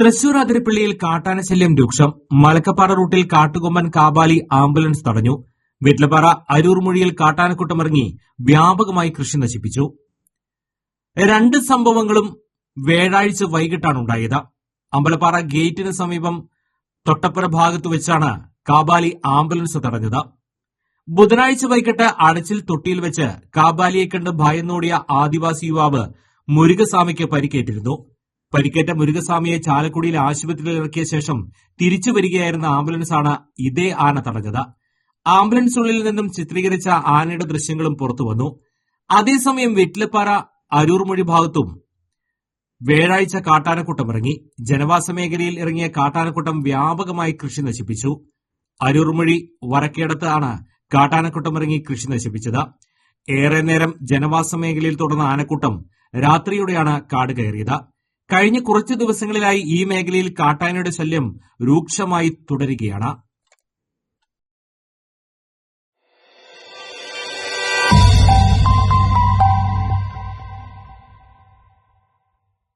തൃശൂർ അതിരപ്പള്ളിയിൽ കാട്ടാനശല്യം രൂക്ഷം. മലക്കപ്പാറ റൂട്ടിൽ കാട്ടുകൊമ്പൻ കാബാലി ആംബുലൻസ് തടഞ്ഞു. വീട്ടിലപ്പാറ അരൂർ മൊഴിയിൽ കാട്ടാനക്കൂട്ടമിറങ്ങി വ്യാപകമായി കൃഷി നശിപ്പിച്ചു. രണ്ട് സംഭവങ്ങളും വ്യാഴാഴ്ച വൈകിട്ടാണ് ഉണ്ടായത്. അമ്പലപ്പാറ ഗേറ്റിന് സമീപം തൊട്ടപ്പുറ ഭാഗത്ത് വെച്ചാണ് കാബാലി ആംബുലൻസ് തടഞ്ഞത്. ബുധനാഴ്ച വൈകിട്ട് അടച്ചിൽ തൊട്ടിയിൽ വെച്ച് കാബാലിയെ കണ്ട് ഭയന്നോടിയ ആദിവാസി യുവാവ് മുരുകസ്വാമിക്ക് പരിക്കേറ്റിരുന്നു. പരിക്കേറ്റ മുരുകസ്വാമിയെ ചാലക്കുടിയിൽ ആശുപത്രിയിൽ ഇറക്കിയ ശേഷം തിരിച്ചു വരികയായിരുന്ന ആംബുലൻസാണ് ഇതേ ആന തടഞ്ഞത്. ആംബുലൻസുള്ളിൽ നിന്നും ചിത്രീകരിച്ച ആനയുടെ ദൃശ്യങ്ങളും പുറത്തുവന്നു അതേസമയം വെറ്റിലപ്പാറ അരൂർമൊഴി ഭാഗത്തും വ്യാഴാഴ്ച കാട്ടാനക്കൂട്ടം ഇറങ്ങി. ജനവാസ മേഖലയിൽ ഇറങ്ങിയ കാട്ടാനക്കൂട്ടം വ്യാപകമായി കൃഷി നശിപ്പിച്ചു. അരൂർമൊഴി വരക്കേടത്താണ് കാട്ടാനക്കൂട്ടം ഇറങ്ങി കൃഷി നശിപ്പിച്ചത്. ഏറെ നേരം ജനവാസ മേഖലയിൽ തുടർന്ന ആനക്കൂട്ടം രാത്രിയോടെയാണ് കാട് കയറിയത്. കഴിഞ്ഞ കുറച്ചു ദിവസങ്ങളിലായി ഈ മേഖലയിൽ കാട്ടാനയുടെ ശല്യം രൂക്ഷമായി തുടരുകയാണ്.